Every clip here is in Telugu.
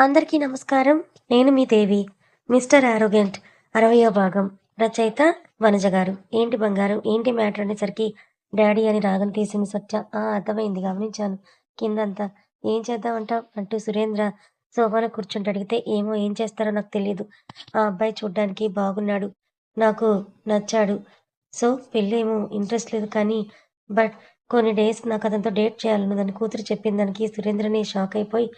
అందరికీ నమస్కారం. నేను మీ దేవి మిస్టర్ ఆరోగెంట్ అరవయో భాగం. రచయిత వనజ గారు. ఏంటి బంగారం? ఏంటి మ్యాటర్ అనేసరికి డాడీ అని రాగం తీసింది సత్య ఆ అర్థమైంది. గమనించాను. కిందంతా ఏం చేద్దామంటావ్? అంటూ సురేంద్ర సోఫాలో కూర్చుంటే అడిగితే ఏమో ఏం చేస్తారో నాకు తెలియదు ఆ అబ్బాయి చూడ్డానికి బాగున్నాడు. నాకు నచ్చాడు. సో పెళ్ళేమో ఇంట్రెస్ట్ లేదు కానీ బట్ కొన్ని డేస్ నాకు అతనితో డేట్ చేయాలన్నదని కూతురు చెప్పిన దానికి సురేంద్రని షాక్ అయిపోయి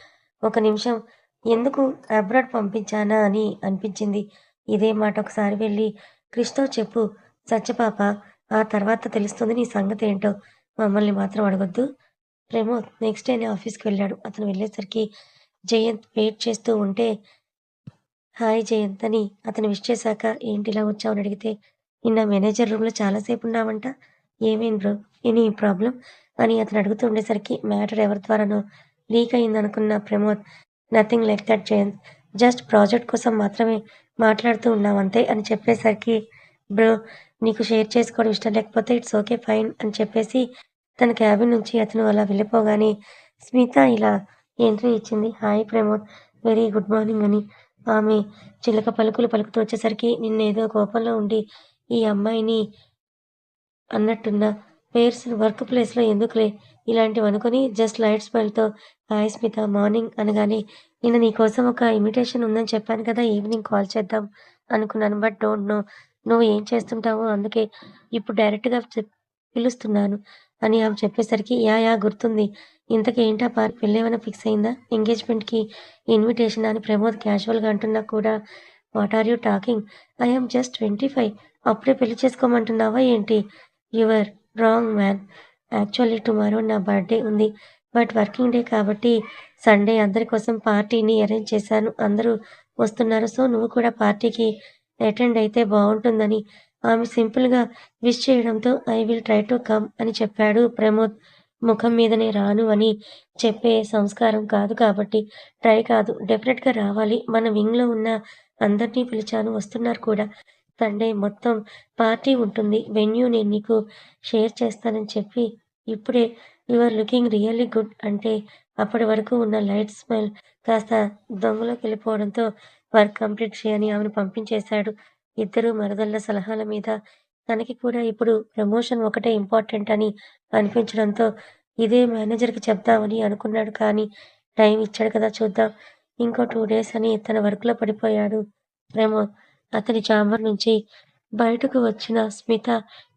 ఒక నిమిషం ఎందుకు అబ్రాడ్ పంపించానా అని అనిపించింది. ఇదే మాట ఒకసారి వెళ్ళి క్రిష్తో చెప్పు. సత్యపాప ఆ తర్వాత తెలుస్తుంది నీ సంగతి ఏంటో. మమ్మల్ని మాత్రం అడగొద్దు. ప్రమోద్ నెక్స్ట్ డే ఆఫీస్కి వెళ్ళాడు. అతను వెళ్ళేసరికి జయంత్ వెయిట్ చేస్తూ ఉంటే హాయ్ జయంత్ అని అతను విష్ చేశాక ఏంటి ఇలా వచ్చావు అని అడిగితే నిన్న మేనేజర్ రూమ్లో చాలాసేపు ఉన్నామంట ఏమైంది బ్రో? Any problem? అని అతను అడుగుతూ ఉండేసరికి మ్యాటర్ ఎవరి ద్వారానో leak అయిందనుకున్న Pramod nothing like that Jayant just project కోసం మాత్రమే మాట్లాడుతూ ఉన్నాం అంతే అని చెప్పేసరికి బ్రో నీకు షేర్ చేసుకోవడం ఇష్టం లేకపోతే ఇట్స్ ఓకే ఫైన్ అని చెప్పేసి తన క్యాబిన్ నుంచి అతను అలా వెళ్ళిపోగానే స్మిత ఇలా ఎంట్రీ ఇచ్చింది. Hi Pramod very good morning అని. ఆమె చిలక పలుకులు పలుకుతూ వచ్చేసరికి నిన్నేదో కోపంలో ఉండి ఈ అమ్మాయిని అన్నట్టున్న పేర్స్ వర్క్ ప్లేస్లో ఎందుకులే? ఇలాంటివి అనుకుని జస్ట్ లైట్ స్మైల్తో హాయ్ స్మిత మార్నింగ్ అనగానే నేను నీకోసం ఒక ఇన్విటేషన్ ఉందని చెప్పాను కదా ఈవినింగ్ కాల్ చేద్దాం అనుకున్నాను. బట్ డోంట్ నో నువ్వు ఏం చేస్తుంటావు అందుకే ఇప్పుడు డైరెక్ట్గా చెప్ పిలుస్తున్నాను అని ఆమె చెప్పేసరికి యా యా గుర్తుంది. ఇంతకేంటా పార్ పెళ్ళేమైనా ఫిక్స్ అయిందా? ఎంగేజ్మెంట్కి ఇన్విటేషన్ అని ప్రమోద్ క్యాజువల్గా అంటున్నా కూడా what are you talking? I'm just twenty five. అప్పుడే పెళ్ళి చేసుకోమంటున్నావా ఏంటి? Your wrong man actually tomorrow నా బర్త్డే ఉంది. బట్ వర్కింగ్ డే కాబట్టి సండే అందరి కోసం పార్టీని అరేంజ్ చేశాను. అందరూ వస్తున్నారు. సో నువ్వు కూడా పార్టీకి అటెండ్ అయితే బాగుంటుందని. ఆమె సింపుల్గా విష్ చేయడంతో I will try to come అని చెప్పాడు. ప్రమోద్ ముఖం మీదనే రాను అని చెప్పే సంస్కారం కాదు కాబట్టి ట్రై కాదు. డెఫినెట్గా రావాలి. మన వింగ్లో ఉన్న అందరినీ పిలిచాను. వస్తున్నారు కూడా. సండే మొత్తం పార్టీ ఉంటుంది. వెన్యూ నేను నీకు షేర్ చేస్తానని చెప్పి ఇప్పుడే యువర్ లుకింగ్ రియల్లీ గుడ్ అంటే అప్పటి వరకు ఉన్న లైట్ స్మెల్ కాస్త దొంగలోకి వెళ్ళిపోవడంతో వర్క్ కంప్లీట్ చేయని ఆమెను పంపించేశాడు. ఇద్దరు మరదళ్ళ సలహాల మీద తనకి కూడా ఇప్పుడు ప్రమోషన్ ఒకటే ఇంపార్టెంట్ అని అనిపించడంతో ఇదే మేనేజర్కి చెప్దామని అనుకున్నాడు కానీ టైం ఇచ్చాడు కదా చూద్దాం. ఇంకో టూ డేస్ అని తన వర్క్లో పడిపోయాడు. ప్రమోద్ అతని చాంబర్ నుంచి బయటకు వచ్చిన స్మిత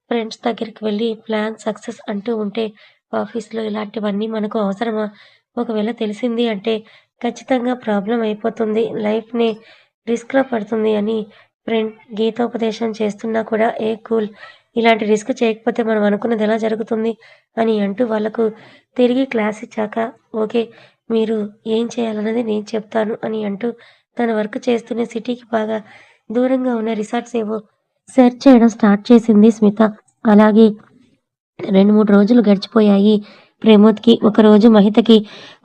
ఫ్రెండ్స్ దగ్గరికి వెళ్ళి ప్లాన్ సక్సెస్ అంటూ ఉంటే ఆఫీస్లో ఇలాంటివన్నీ మనకు అవసరమా? ఒకవేళ తెలిసింది అంటే ఖచ్చితంగా ప్రాబ్లం అయిపోతుంది లైఫ్ని రిస్క్లో పడుతుంది అని ఫ్రెండ్ గీతోపదేశం చేస్తున్నా కూడా ఏ కూల్ ఇలాంటి రిస్క్ చేయకపోతే మనం అనుకున్నది ఎలా జరుగుతుంది? అని అంటూ వాళ్ళకు తిరిగి క్లాస్ ఇచ్చాక ఓకే మీరు ఏం చేయాలన్నది నేను చెప్తాను అని అంటూ తన వర్క్ చేస్తూనే సిటీకి బాగా దూరంగా ఉన్న రిసార్ట్స్ ఏవో సెర్చ్ చేయడం స్టార్ట్ చేసింది స్మిత. అలాగే రెండు మూడు రోజులు గడిచిపోయాయి. ప్రమోద్కి ఒకరోజు మహితకి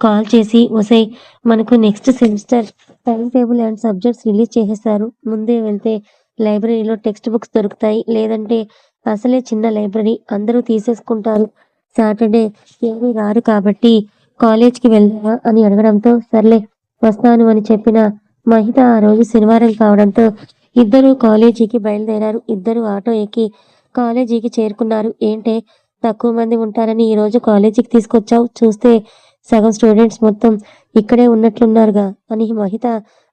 కాల్ చేసి ఒసై మనకు next semester time table and subjects release చేసేసారు ముందే వెళ్తే లైబ్రరీలో టెక్స్ట్ బుక్స్ దొరుకుతాయి. లేదంటే అసలే చిన్న లైబ్రరీ. అందరూ తీసేసుకుంటారు. సాటర్డే ఎవరు రారు కాబట్టి కాలేజ్కి వెళ్దామా అని అడగడంతో సర్లే వస్తాను అని చెప్పిన మహిత ఆ రోజు శనివారం కావడంతో ఇద్దరు కాలేజీకి బయలుదేరారు. ఇద్దరు ఆటో ఎక్కి కాలేజీకి చేరుకున్నారు. ఏంటే? తక్కువ మంది ఉంటారని ఈ రోజు కాలేజీకి తీసుకొచ్చావు? చూస్తే సగం స్టూడెంట్స్ మొత్తం ఇక్కడే ఉన్నట్లున్నారుగా అని మహిత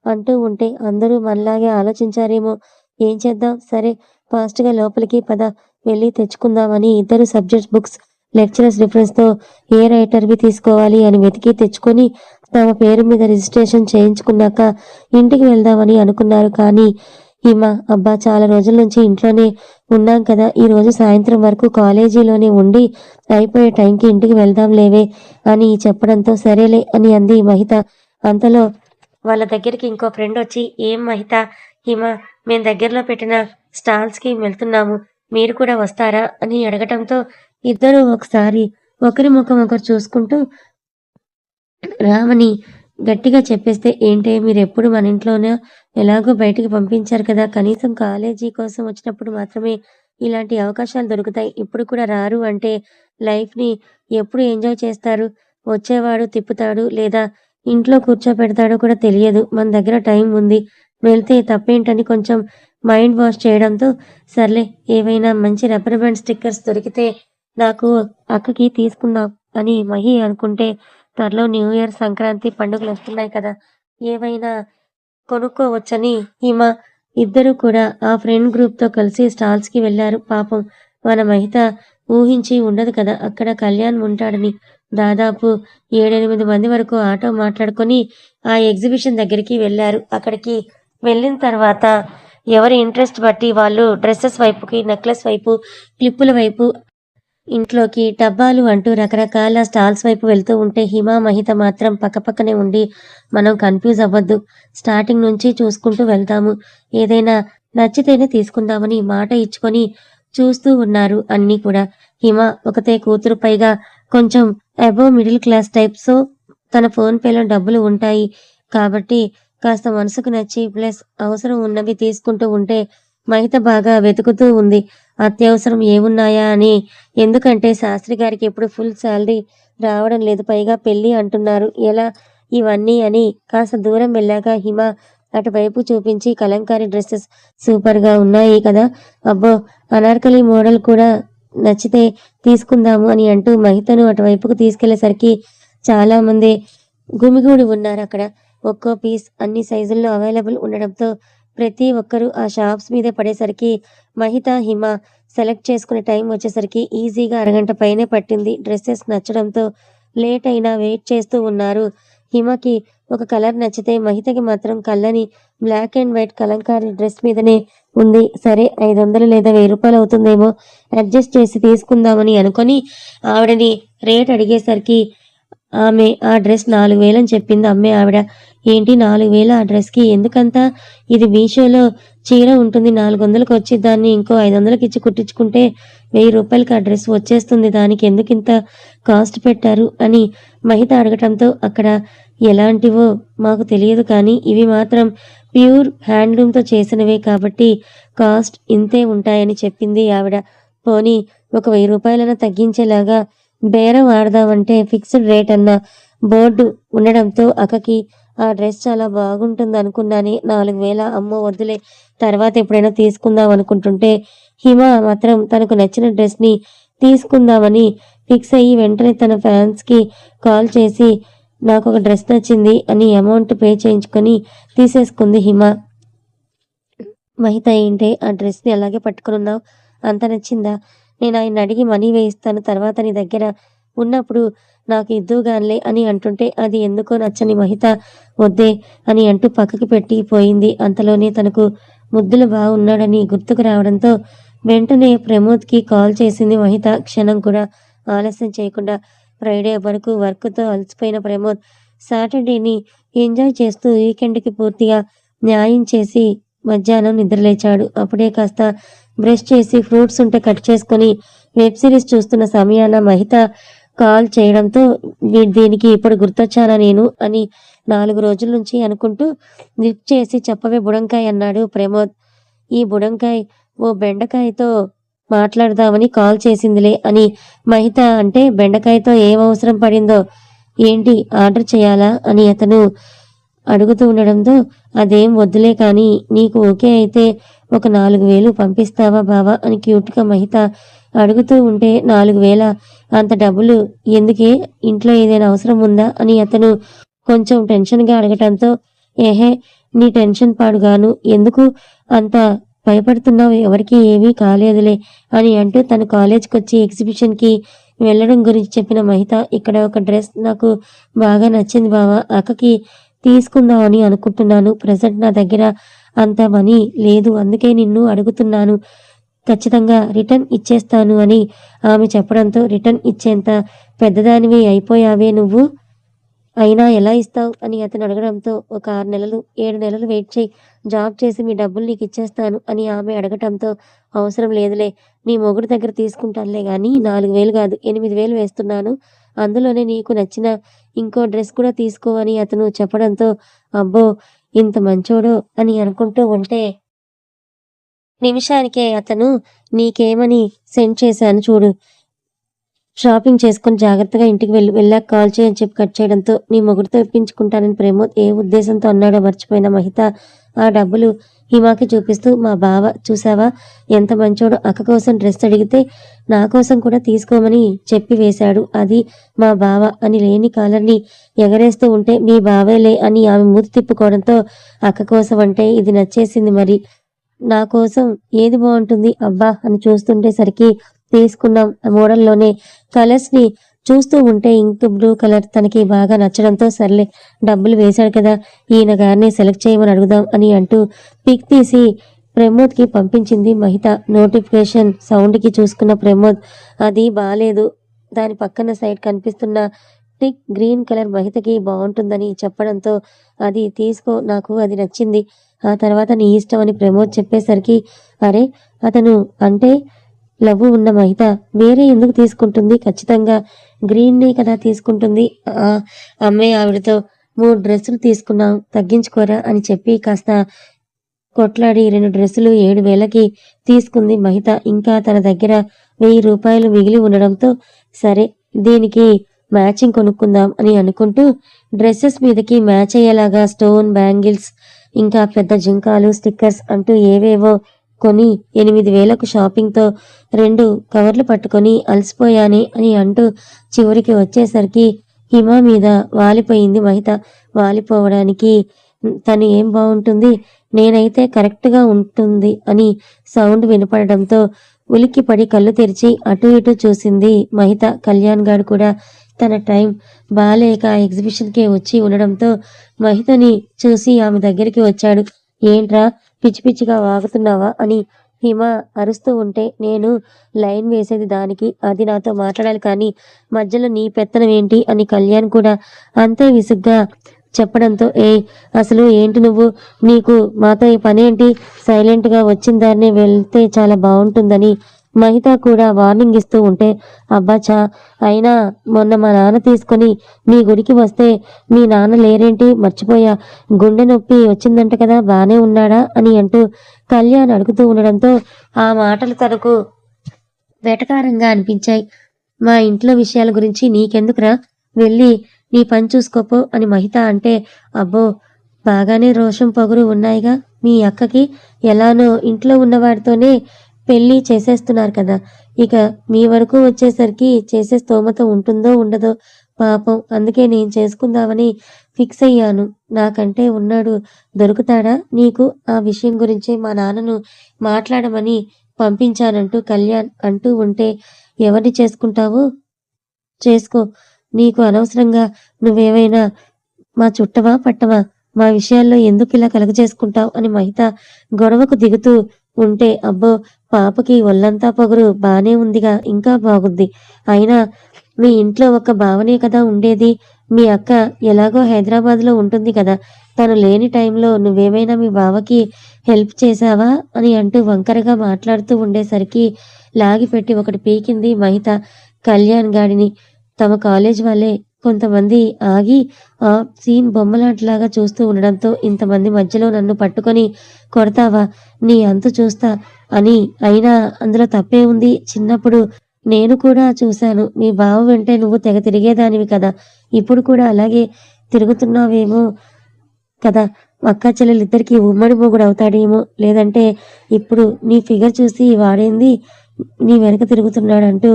అంటూ ఉంటే అందరూ మనలాగే ఆలోచించారేమో. ఏం చేద్దాం? సరే ఫాస్ట్గా లోపలికి పద వెళ్ళి తెచ్చుకుందామని ఇద్దరు సబ్జెక్ట్ బుక్స్ లెక్చరర్స్ రిఫరెన్స్తో ఏ రైటర్వి తీసుకోవాలి అని వెతికి తెచ్చుకొని తమ పేరు మీద రిజిస్ట్రేషన్ చేయించుకున్నాక ఇంటికి వెళ్దామని అనుకున్నారు కానీ హిమ అబ్బా చాలా రోజుల నుంచి ఇంట్లోనే ఉన్నాం కదా. ఈ రోజు సాయంత్రం వరకు కాలేజీలోనే ఉండి అయిపోయే టైంకి ఇంటికి వెళ్దాం లేవే అని చెప్పడంతో సరేలే అని అంది మహిత. అంతలో వాళ్ళ దగ్గరికి ఇంకో ఫ్రెండ్ వచ్చి ఏం మహిత? హిమ మేము దగ్గరలో పెట్టిన స్టాల్స్కి వెళ్తున్నాము. మీరు కూడా వస్తారా? అని అడగటంతో ఇద్దరూ ఒకసారి ఒకరి ముఖం ఒకరు చూసుకుంటూ రామని గట్టిగా చెప్పేస్తే ఏంటే మీరు ఎప్పుడు మన ఇంట్లోనే ఎలాగో బయటికి పంపించారు కదా. కనీసం కాలేజీ కోసం వచ్చినప్పుడు మాత్రమే ఇలాంటి అవకాశాలు దొరుకుతాయి. ఇప్పుడు కూడా రారు అంటే లైఫ్ని ఎప్పుడు ఎంజాయ్ చేస్తారు? వచ్చేవాడు తిప్పుతాడు లేదా ఇంట్లో కూర్చోపెడతాడో కూడా తెలియదు. మన దగ్గర టైం ఉంది. వెళ్తే తప్పేంటని కొంచెం మైండ్ వాష్ చేయడంతో సర్లే ఏవైనా మంచి రబ్బర్ బ్యాండ్ స్టిక్కర్స్ దొరికితే నాకు అక్కకి తీసుకుందాం అని మహి అనుకుంటే త్వరలో న్యూ ఇయర్ సంక్రాంతి పండుగలు వస్తున్నాయి కదా. ఏవైనా కొనుక్కోవచ్చని? హిమ ఇద్దరు కూడా ఆ ఫ్రెండ్ గ్రూప్తో కలిసి స్టాల్స్కి వెళ్ళారు. పాపం మన మహిత ఊహించి ఉండదు కదా. అక్కడ కళ్యాణ్ ఉంటాడని. దాదాపు ఏడెనిమిది మంది వరకు ఆటో మాట్లాడుకొని ఆ ఎగ్జిబిషన్ దగ్గరికి వెళ్ళారు. అక్కడికి వెళ్ళిన తర్వాత ఎవరి ఇంట్రెస్ట్ బట్టి వాళ్ళు డ్రెస్సెస్ వైపుకి నెక్లెస్ వైపు క్లిప్పుల వైపు ఇంట్లోకి డబ్బాలు అంటూ రకరకాల స్టాల్స్ వైపు వెళ్తూ ఉంటే హిమ మహిత మాత్రం పక్కపక్కనే ఉండి మనం కన్ఫ్యూజ్ అవ్వద్దు. స్టార్టింగ్ నుంచి చూసుకుంటూ వెళ్తాము. ఏదైనా నచ్చితేనే తీసుకుందామని మాట ఇచ్చుకొని చూస్తూ ఉన్నారు అన్నీ కూడా. హిమ ఒకతే కూతురు పైగా కొంచెం above middle class type so తన ఫోన్ పేలో డబ్బులు ఉంటాయి కాబట్టి కాస్త మనసుకు నచ్చి ప్లస్ అవసరం ఉన్నవి తీసుకుంటూ ఉంటే మహిత బాగా వెతుకుతూ ఉంది. అత్యవసరం ఏమున్నాయా అని. ఎందుకంటే శాస్త్రి గారికి ఎప్పుడు ఫుల్ శాలరీ రావడం లేదు. పైగా పెళ్ళి అంటున్నారు. ఎలా? ఇవన్నీ అని. కాస్త దూరం వెళ్ళాక హిమ అటువైపు చూపించి కలంకారీ డ్రెస్సెస్ సూపర్గా ఉన్నాయి కదా. అబ్బో అనార్కలి మోడల్ కూడా నచ్చితే తీసుకుందాము అని అంటూ మహితను అటువైపుకు తీసుకెళ్ళేసరికి చాలామంది గుమిగూడి ఉన్నారు అక్కడ. ఒక్కో పీస్ అన్ని సైజుల్లో అవైలబుల్ ఉండడంతో ప్రతి ఒక్కరూ ఆ షాప్స్ మీద పడేసరికి మహిత హిమ సెలెక్ట్ చేసుకునే టైం వచ్చేసరికి ఈజీగా అరగంట పైనే పట్టింది. డ్రెస్సెస్ నచ్చడంతో లేట్ అయినా వెయిట్ చేస్తూ ఉన్నారు. హిమకి ఒక కలర్ నచ్చితే మహితకి మాత్రం కళ్ళని black and white kalamkari dress మీదనే ఉంది. సరే ఐదు వందలు లేదా వెయ్యి రూపాయలు అవుతుందేమో అడ్జస్ట్ చేసి తీసుకుందామని అనుకొని ఆవిడని రేట్ అడిగేసరికి ఆమె ఆ డ్రెస్ నాలుగు వేలని చెప్పింది. అమ్మే ఆవిడ ఏంటి నాలుగు వేలు ఆ డ్రెస్కి ఎందుకంత? ఇది మీషోలో చీర ఉంటుంది నాలుగు వందలకు వచ్చి దాన్ని ఇంకో ఐదు వందలకి ఇచ్చి కుట్టించుకుంటే వెయ్యి రూపాయలకి ఆ డ్రెస్ వచ్చేస్తుంది. దానికి ఎందుకు ఇంత కాస్ట్ పెట్టారు? అని మహిత అడగటంతో అక్కడ ఎలాంటివో మాకు తెలియదు కానీ ఇవి మాత్రం ప్యూర్ హ్యాండ్లూమ్తో చేసినవే కాబట్టి కాస్ట్ ఇంతే ఉంటాయని చెప్పింది ఆవిడ. పోనీ ఒక వెయ్యి రూపాయలైనా తగ్గించేలాగా బేరం ఆడదామంటే ఫిక్స్డ్ రేట్ అన్న బోర్డు ఉండడంతో అక్కకి ఆ డ్రెస్ చాలా బాగుంటుంది అనుకున్నాని. నాలుగు వేల అమ్మో వద్దులే. తర్వాత ఎప్పుడైనా తీసుకుందాం అనుకుంటుంటే హిమ మాత్రం తనకు నచ్చిన డ్రెస్ని తీసుకుందామని ఫిక్స్ అయ్యి వెంటనే తన ఫ్యాన్స్కి కాల్ చేసి నాకు ఒక డ్రెస్ నచ్చింది అని అమౌంట్ పే చేయించుకొని తీసేసుకుంది హిమ. మహిత ఏంటే ఆ డ్రెస్ని అలాగే పట్టుకుని ఉన్నావు అంత నచ్చిందా? నేను ఆయన అడిగి మనీ వేయిస్తాను. తర్వాత నీ దగ్గర ఉన్నప్పుడు నాకు ఇద్దుగానిలే అని అంటుంటే అది ఎందుకో నచ్చని మహిత వద్దే అని అంటూ పక్కకి పెట్టి పోయింది. అంతలోనే తనకు ముద్దులు బాగున్నాడని గుర్తుకు రావడంతో వెంటనే ప్రమోద్కి కాల్ చేసింది మహిత. క్షణం కూడా ఆలస్యం చేయకుండా ఫ్రైడే వరకు వర్క్తో అలసిపోయిన ప్రమోద్ సాటర్డేని ఎంజాయ్ చేస్తూ వీకెండ్కి పూర్తిగా న్యాయం చేసి మధ్యాహ్నం నిద్రలేచాడు. అప్పుడే కాస్త బ్రష్ చేసి ఫ్రూట్స్ ఉంటే కట్ చేసుకొని వెబ్ సిరీస్ చూస్తున్న సమయాన మహిత కాల్ చేయడంతో దీనికి ఇప్పుడు గుర్తొచ్చానా నేను అని నాలుగు రోజుల నుంచి అనుకుంటూ లిఫ్ట్ చేసి చెప్పవే బుడంకాయ్ అన్నాడు ప్రమోద్. ఈ బుడంకాయ్ ఓ బెండకాయతో మాట్లాడదామని కాల్ చేసిందిలే అని మహిత అంటే బెండకాయతో ఏం అవసరం పడిందో ఏంటి ఆర్డర్ చేయాలా అని అతను అడుగుతూ ఉండడంతో అదేం వద్దులే కానీ నీకు ఓకే అయితే ఒక నాలుగు వేలు పంపిస్తావా బావా అని క్యూట్గా మహిత అడుగుతూ ఉంటే నాలుగు వేల అంత డబ్బులు ఎందుకే? ఇంట్లో ఏదైనా అవసరం ఉందా? అని అతను కొంచెం టెన్షన్గా అడగటంతో ఏహే నీ టెన్షన్ పాడుగాను. ఎందుకు అంత భయపడుతున్నావు? ఎవరికి ఏమీ కాలేదులే అని అంటూ తన కాలేజ్కి వచ్చి ఎగ్జిబిషన్కి వెళ్ళడం గురించి చెప్పిన మహిత ఇక్కడ ఒక డ్రెస్ నాకు బాగా నచ్చింది బావా అక్కకి తీసుకుందామని అనుకుంటున్నాను. ప్రజెంట్ నా దగ్గర అంత మనీ లేదు అందుకే నిన్ను అడుగుతున్నాను. ఖచ్చితంగా రిటర్న్ ఇచ్చేస్తాను అని ఆమె చెప్పడంతో రిటర్న్ ఇచ్చేంత పెద్దదానివి అయిపోయావే నువ్వు? అయినా ఎలా ఇస్తావు? అని అతను అడగడంతో ఒక ఆరు నెలలు ఏడు నెలలు వెయిట్ చేయి. జాబ్ చేసి మీ డబ్బులు నీకు ఇచ్చేస్తాను అని ఆమె అడగటంతో అవసరం లేదులే నీ మొగుడు దగ్గర తీసుకుంటానులే కానీ నాలుగు వేలు కాదు ఎనిమిది వేలు వేస్తున్నాను. అందులోనే నీకు నచ్చిన ఇంకో డ్రెస్ కూడా తీసుకో అని అతను చెప్పడంతో అబ్బో ఇంత మంచోడు అని అనుకుంటూ ఉంటే నిమిషానికే అతను నీకేమని సెండ్ చేశాను చూడు. షాపింగ్ చేసుకొని జాగ్రత్తగా ఇంటికి వెళ్ళి. వెళ్ళాక కాల్ చేయని చెప్పి కట్ చేయడంతో నీ మొగుడితో ఇప్పించుకుంటానని ప్రమోద్ ఏ ఉద్దేశంతో అన్నాడో మర్చిపోయిన మహిత ఆ డబ్బులు హిమాకి చూపిస్తూ మా బావ చూసావా? ఎంత మంచోడో అక్క కోసం డ్రెస్ అడిగితే నా కోసం కూడా తీసుకోమని చెప్పి వేశాడు. అది మా బావ అని లేని కాలర్ని ఎగరేస్తూ ఉంటే మీ బావేలే అని ఆమె మూతి తిప్పుకోవడంతో అక్క కోసం అంటే ఇది నచ్చేసింది మరి. నా కోసం ఏది బాగుంటుంది అబ్బా అని చూస్తుండేసరికి తీసుకున్నాం మోడల్లోనే. కలర్స్ని చూస్తూ ఉంటే ఇంక్ బ్లూ కలర్ తనకి బాగా నచ్చడంతో సర్లే డబ్బులు వేశాడు కదా ఈయన గారిని సెలెక్ట్ చేయమని అడుగుదాం అని అంటూ పిక్ తీసి ప్రమోద్కి పంపించింది మహిత. నోటిఫికేషన్ సౌండ్కి చూసుకున్న ప్రమోద్ అది బాగాలేదు దాని పక్కన సైడ్ కనిపిస్తున్న టిక్ గ్రీన్ కలర్ మహితకి బాగుంటుందని చెప్పడంతో అది తీసుకో నాకు అది నచ్చింది. ఆ తర్వాత నీ ఇష్టం అని ప్రమోద్ చెప్పేసరికి అరే అతను అంటే లవ్ ఉన్న మహిత వేరే ఎందుకు తీసుకుంటుంది? ఖచ్చితంగా గ్రీన్నే కదా తీసుకుంటుంది. ఆ అమ్మాయి ఆవిడతో మూడు డ్రెస్సులు తీసుకున్నాం తగ్గించుకోరా అని చెప్పి కాస్త కొట్లాడి రెండు డ్రెస్సులు ఏడు వేలకి తీసుకుంది మహిత. ఇంకా తన దగ్గర వెయ్యి రూపాయలు మిగిలి ఉండడంతో సరే దీనికి మ్యాచింగ్ కొనుక్కుందాం అని అనుకుంటూ డ్రెస్సెస్ మీదకి మ్యాచ్ అయ్యేలాగా స్టోన్ బ్యాంగిల్స్ ఇంకా పెద్ద జింకాలు స్టిక్కర్స్ అంటూ ఏవేవో కొని ఎనిమిది వేలకు షాపింగ్తో రెండు కవర్లు పట్టుకొని అలసిపోయానే అని అంటూ చివరికి వచ్చేసరికి హిమ మీద వాలిపోయింది మహిత. వాలిపోవడానికి తను ఏం బాగుంటుంది నేనైతే కరెక్ట్గా ఉంటుంది అని సౌండ్ వినపడడంతో ఉలిక్కిపడి కళ్ళు తెరిచి అటు ఇటు చూసింది మహిత. కళ్యాణ్ గారు కూడా తన టైం బాలేక ఎగ్జిబిషన్కే వచ్చి ఉండడంతో మహితని చూసి ఆమె దగ్గరికి వచ్చాడు. ఏంట్రా పిచ్చి పిచ్చిగా వాగుతున్నావా? అని హిమ అరుస్తూ ఉంటే నేను లైన్ వేసేది దానికి అది నాతో మాట్లాడాలి కానీ మధ్యలో నీ పెత్తనం ఏంటి? అని కళ్యాణ్ కూడా అంతే విసుగ్గా చెప్పడంతో ఏ అసలు ఏంటి నువ్వు? నీకు మాతో ఈ పనేంటి? సైలెంట్గా వచ్చిన దాన్ని వెళ్తే చాలా బాగుంటుందని మహిత కూడా వార్నింగ్ ఇస్తూ ఉంటే అబ్బాచా అయినా మొన్న మా నాన్న తీసుకొని మీ గుడికి వస్తే మీ నాన్న లేరేంటి? మర్చిపోయా. గుండె నొప్పి వచ్చిందంట కదా బానే ఉన్నాడా? అని అంటూ కళ్యాణ్ అడుగుతూ ఉండడంతో ఆ మాటలు తనకు వెటకారంగా అనిపించాయి. మా ఇంట్లో విషయాల గురించి నీకెందుకురా? వెళ్ళి నీ పని చూసుకోపో అని మహిత అంటే అబ్బో బాగానే రోషం పొగురు ఉన్నాయిగా మీ అక్కకి. ఎలానో ఇంట్లో ఉన్నవాడితోనే పెళ్ళి చేసేస్తున్నారు కదా. ఇక మీ వరకు వచ్చేసరికి చేసే స్తోమత ఉంటుందో ఉండదో పాపం అందుకే నేను చేసుకుందామని ఫిక్స్ అయ్యాను. నాకంటే ఉన్నాడు దొరుకుతాడా? నీకు ఆ విషయం గురించి మా నాన్నను మాట్లాడమని పంపించానంటూ కళ్యాణ్ అంటూ ఉంటే ఎవరిని చేసుకుంటావు? చేసుకో. నీకు అనవసరంగా నువ్వేమైనా మా చుట్టవా పట్టవా? మా విషయాల్లో ఎందుకు ఇలా కలగ చేసుకుంటావు అని మహిత గొడవకు దిగుతూ ఉంటే అబ్బో పాపకి ఒళ్ళంతా పొగరు బానే ఉందిగా ఇంకా బాగుంది. అయినా మీ ఇంట్లో ఒక భావనే కదా ఉండేది? మీ అక్క ఎలాగో హైదరాబాద్లో ఉంటుంది కదా తను లేని టైంలో నువ్వేమైనా మీ బావకి హెల్ప్ చేశావా? అని అంటూ వంకరగా మాట్లాడుతూ ఉండేసరికి లాగిపెట్టి ఒకటి పీకింది మహిత కళ్యాణ్ గాడిని. తమ కాలేజ్ వాళ్ళే కొంతమంది ఆగి ఆ సీన్ బొమ్మలాటలాగా చూస్తూ ఉండడంతో ఇంతమంది మధ్యలో నన్ను పట్టుకొని కొడతావా? నీ అంతు చూస్తా అని. అయినా అందులో తప్పే ఉంది. చిన్నప్పుడు నేను కూడా చూశాను. మీ బావ వెంటే నువ్వు తెగ తిరిగేదానివి కదా. ఇప్పుడు కూడా అలాగే తిరుగుతున్నావేమో కదా. అక్క చెల్లెలిద్దరికి ఉమ్మడి మొగుడు అవుతాడేమో లేదంటే ఇప్పుడు నీ ఫిగర్ చూసి వాడేంది? నీ వెనక తిరుగుతున్నాడంటూ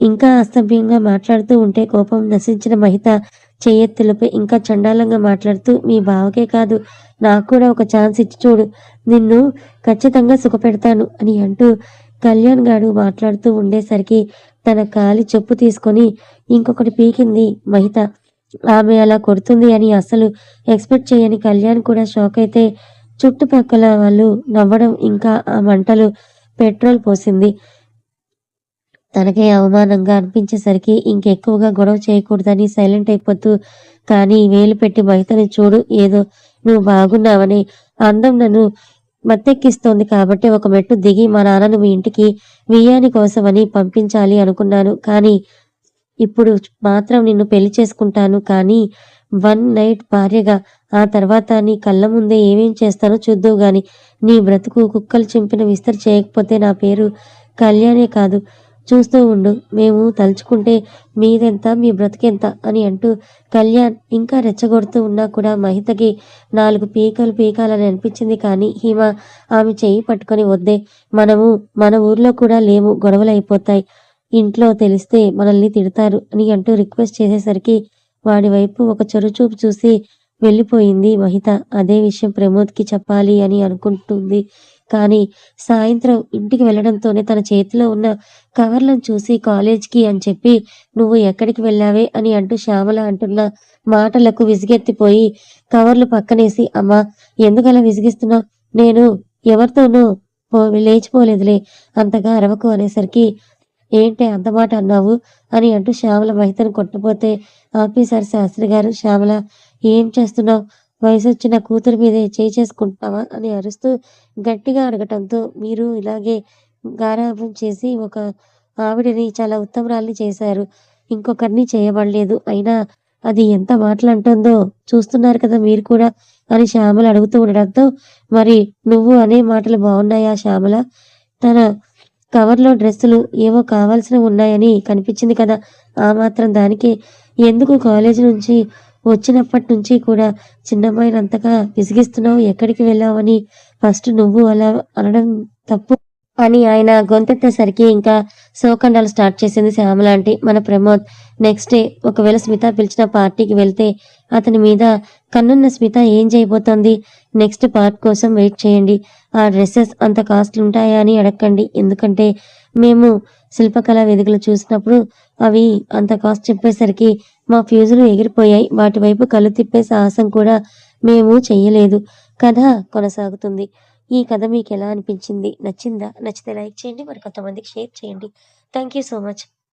ఇంకా అస్తభ్యంగా మాట్లాడుతూ ఉంటే కోపం నశించిన మహిత చేయెత్తులపై ఇంకా చండాలంగా మాట్లాడుతూ మీ బావకే కాదు నాకు కూడా ఒక ఛాన్స్ ఇచ్చి చూడు. నిన్ను ఖచ్చితంగా సుఖపెడతాను అని అంటూ కళ్యాణ్ గాడు మాట్లాడుతూ ఉండేసరికి తన కాలి చెప్పు తీసుకొని ఇంకొకటి పీకింది మహిత. ఆమె అలా కొడుతుంది అని అసలు ఎక్స్పెక్ట్ చేయని కళ్యాణ్ కూడా షాక్ అయితే చుట్టుపక్కల వాళ్ళు నవ్వడం ఇంకా ఆ మంటలు పెట్రోల్ పోసింది. తనకే అవమానంగా అనిపించేసరికి ఇంకెక్కువగా గొడవ చేయకూడదని సైలెంట్ అయిపోతూ కానీ వేలు పెట్టి మహితని చూడు ఏదో నువ్వు బాగున్నావని అందం నన్ను మత్తెక్కిస్తోంది కాబట్టి ఒక మెట్టు దిగి మా నాన్నను మీ ఇంటికి వియ్యాని కోసమని పంపించాలి అనుకున్నాను. కానీ ఇప్పుడు మాత్రం నిన్ను పెళ్ళి చేసుకుంటాను. కానీ వన్ నైట్ భార్యగా ఆ తర్వాత నీ కళ్ళ ముందే ఏమేం చేస్తానో చూద్దావు గాని నీ బ్రతుకు కుక్కలు చింపిన విస్తరి చేయకపోతే నా పేరు కళ్యాణే కాదు. చూస్తూ ఉండు. మేము తలుచుకుంటే మీదెంత మీ బ్రతికెంత అని అంటూ కళ్యాణ్ ఇంకా రెచ్చగొడుతూ ఉన్నా కూడా మహితకి నాలుగు పీకలు పీకాలని అనిపించింది కానీ హిమ ఆమె చేయి పట్టుకొని వద్దే మనము మన ఊర్లో కూడా లేము గొడవలు అయిపోతాయి. ఇంట్లో తెలిస్తే మనల్ని తిడతారు అని అంటూ రిక్వెస్ట్ చేసేసరికి వాడి వైపు ఒక చొరుచూపు చూసి వెళ్ళిపోయింది మహిత. అదే విషయం ప్రమోద్కి చెప్పాలి అని అనుకుంటుంది కానీ సాయంత్రం ఇంటికి వెళ్ళడంతోనే తన చేతిలో ఉన్న కవర్లను చూసి కాలేజ్కి అని చెప్పి నువ్వు ఎక్కడికి వెళ్ళావే? అని అంటూ శ్యామల అంటున్న మాటలకు విసిగెత్తిపోయి కవర్లు పక్కనేసి అమ్మా ఎందుకలా విసిగిస్తున్నావు నేను ఎవరితోనూ పో లేచిపోలేదులే అంతగా అరవకు అనేసరికి ఏంటి అంత మాట అన్నావు? అని అంటూ శ్యామల మహితను కొట్టపోతే ఆఫీసర్ శాస్త్రి గారు శ్యామల ఏం చేస్తున్నావు? వయసు వచ్చిన కూతురు మీదే చేయి చేసుకుంటున్నావా అని అరుస్తూ గట్టిగా అడగటంతో మీరు ఇలాగే గారాభం చేసి ఒక ఆవిడని చాలా ఉత్తమరాల్ని చేశారు. ఇంకొకరిని చేయబడలేదు. అయినా అది ఎంత మాటలంటుందో చూస్తున్నారు కదా మీరు కూడా అని శ్యామల అడుగుతూ ఉండడంతో మరి నువ్వు అనే మాటలు బాగున్నాయా శ్యామల? తన కవర్లో డ్రెస్సులు ఏవో కావాల్సినవి ఉన్నాయని కనిపించింది కదా. ఆ మాత్రం దానికి. ఎందుకు కాలేజీ నుంచి వచ్చినప్పటి నుంచి కూడా చిన్నమ్మాయిని అంతగా విసిగిస్తున్నావు ఎక్కడికి వెళ్ళావని ఫస్ట్ నువ్వు అలా అనడం తప్పు అని ఆయన గొంతెత్తేసరికి ఇంకా శోకండాలు స్టార్ట్ చేసింది శ్యామలాంటి మన ప్రమోద్ నెక్స్ట్ డే ఒకవేళ స్మిత పిలిచిన పార్టీకి వెళ్తే అతని మీద కన్నున్న స్మిత ఏం చేయబోతోంది? నెక్స్ట్ పార్ట్ కోసం వెయిట్ చేయండి. ఆ డ్రెస్సెస్ అంత కాస్ట్ ఉంటాయా అని అడగండి. ఎందుకంటే మేము శిల్పకళ వేదికలు చూసినప్పుడు అవి అంత కాస్ట్ చెప్పేసరికి మా ఫ్యూజులు ఎగిరిపోయాయి. వాటి వైపు కళ్ళు తిప్పే సాహసం కూడా మేము చెయ్యలేదు. కథ కొనసాగుతుంది. ఈ కథ మీకు ఎలా అనిపించింది? నచ్చిందా? నచ్చితే లైక్ చేయండి. మరి కొంతమందికి షేర్ చేయండి. Thank you so much.